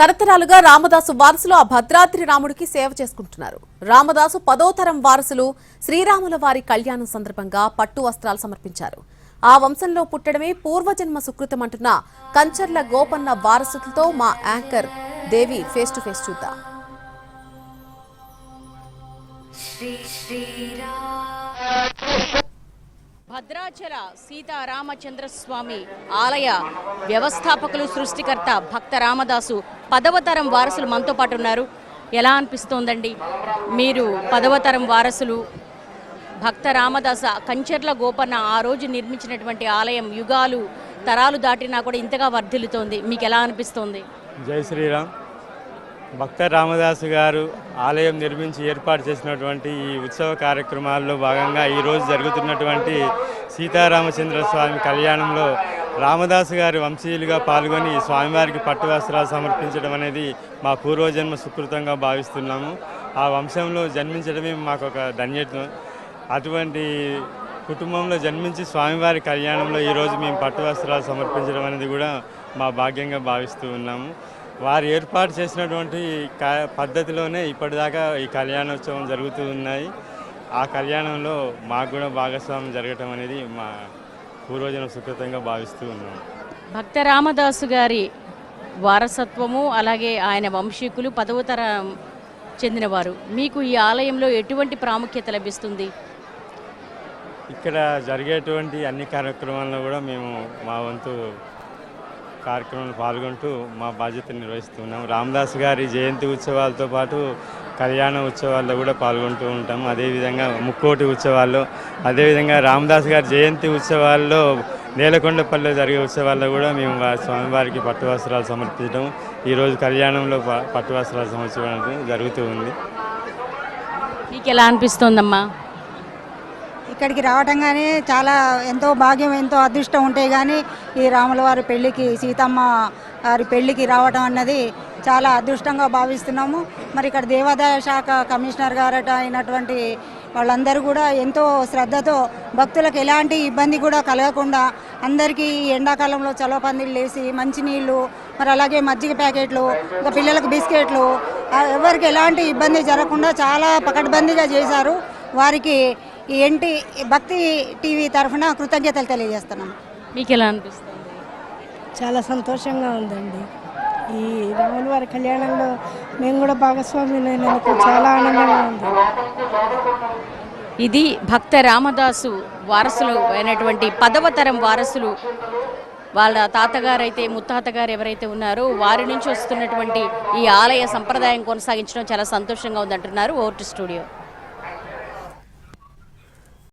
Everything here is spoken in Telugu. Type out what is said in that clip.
తరతరాలుగా రామదాసు వారసులు ఆ భద్రాద్రి రాముడికి సేవ చేసుకుంటున్నారు. రామదాసు పదో తరం వారసులు శ్రీరాముల వారి కళ్యాణం సందర్భంగా పట్టు వస్త్రాలు సమర్పించారు. ఆ వంశంలో పుట్టడమే పూర్వజన్మ సుకృతం అంటున్న కంచర్ల గోపన్న వారసులతో మా anchor Devi face to face చూద్దాం. భద్రాచల సీతారామచంద్ర స్వామి ఆలయ వ్యవస్థాపకులు సృష్టికర్త భక్త రామదాసు పదవ తరం వారసులు మనతో పాటు ఉన్నారు. ఎలా అనిపిస్తోందండి? మీరు పదవ తరం వారసులు భక్త రామదాస కంచెర్ల గోపన్న ఆ రోజు నిర్మించినటువంటి ఆలయం యుగాలు తరాలు దాటినా కూడా ఇంతగా వర్ధిల్లుతోంది. మీకు ఎలా అనిపిస్తోంది? జై శ్రీరామ్. భక్త రామదాసు గారు ఆలయం నిర్మించి ఏర్పాటు చేసినటువంటి ఈ ఉత్సవ కార్యక్రమాల్లో భాగంగా ఈరోజు జరుగుతున్నటువంటి సీతారామచంద్ర స్వామి కళ్యాణంలో రామదాసు గారి వంశీయులుగా పాల్గొని స్వామివారికి పట్టు వస్త్రాలు సమర్పించడం అనేది మా పూర్వజన్మ సుకృతంగా భావిస్తున్నాము. ఆ వంశంలో జన్మించడమే మాకు ఒక ధన్యత్వం. అటువంటి కుటుంబంలో జన్మించి స్వామివారి కళ్యాణంలో ఈరోజు మేము పట్టు వస్త్రాలు సమర్పించడం అనేది కూడా మా భాగ్యంగా భావిస్తూ ఉన్నాము. వారు ఏర్పాటు చేసినటువంటి పద్ధతిలోనే ఇప్పటిదాకా ఈ కళ్యాణోత్సవం జరుగుతూ ఉన్నాయి ఆ కళ్యాణంలో మాకు కూడా భాగస్వామ్యం జరగటం అనేది మా పూర్వజన సుకృతంగా భావిస్తూ ఉన్నాము భక్త రామదాసు గారి వారసత్వము అలాగే ఆయన వంశీకులు పదవ తరం చెందినవారు. మీకు ఈ ఆలయంలో ఎటువంటి ప్రాముఖ్యత లభిస్తుంది? ఇక్కడ జరిగేటువంటి అన్ని కార్యక్రమాల్లో కూడా మేము మా వంతు కార్యక్రమంలో పాల్గొంటూ మా బాధ్యత నిర్వహిస్తున్నాం. రామదాస్ గారి జయంతి ఉత్సవాలతో పాటు కళ్యాణ ఉత్సవాల్లో కూడా పాల్గొంటూ ఉంటాం. అదేవిధంగా ముక్కోటి ఉత్సవాల్లో అదేవిధంగా రామదాస్ గారి జయంతి ఉత్సవాల్లో నేలకొండపల్లిలో జరిగే ఉత్సవాల్లో కూడా మేము స్వామివారికి పట్టువస్త్రాలు సమర్పించడం. ఈరోజు కళ్యాణంలో పట్టువస్త్రాలు సమర్పించడం జరుగుతూ ఉంది. మీకు ఎలా అనిపిస్తోందమ్మా? ఇక్కడికి రావటం కానీ చాలా ఎంతో భాగ్యం ఎంతో అదృష్టం ఉంటే కానీ ఈ రాముల వారి పెళ్ళికి సీతమ్మ వారి పెళ్ళికి రావటం అన్నది చాలా అదృష్టంగా భావిస్తున్నాము. మరి ఇక్కడ దేవాదాయ శాఖ కమిషనర్ గారట అయినటువంటి వాళ్ళందరూ కూడా ఎంతో శ్రద్ధతో భక్తులకు ఎలాంటి ఇబ్బంది కూడా కలగకుండా అందరికీ ఈ ఎండాకాలంలో చలవ పందిళ్ళు వేసి మంచినీళ్ళు మరి అలాగే మజ్జిగ ప్యాకెట్లు ఇంకా పిల్లలకు బిస్కెట్లు ఎవరికి ఎలాంటి ఇబ్బంది జరగకుండా చాలా పకడ్బందీగా చేశారు. వారికి ఎన్టీ భక్తి టీవీ తరఫున కృతజ్ఞతలు తెలియజేస్తున్నాం. మీకు ఎలా అనిపిస్తుంది? చాలా సంతోషంగా ఉందండి. ఈ రాముల వారి కళ్యాణంలో మేము కూడా భాగస్వామ్యులైనందుకు చాలా ఆనందంగా ఉంది. ఇది భక్త రామదాసు వారసులు అయినటువంటి పదవ తరం వారసులు. వాళ్ళ తాతగారు అయితే ముత్తాతగారు ఎవరైతే ఉన్నారో వారి నుంచి వస్తున్నటువంటి ఈ ఆలయ సంప్రదాయం కొనసాగించడం చాలా సంతోషంగా ఉందంటున్నారు ఓటు స్టూడియో.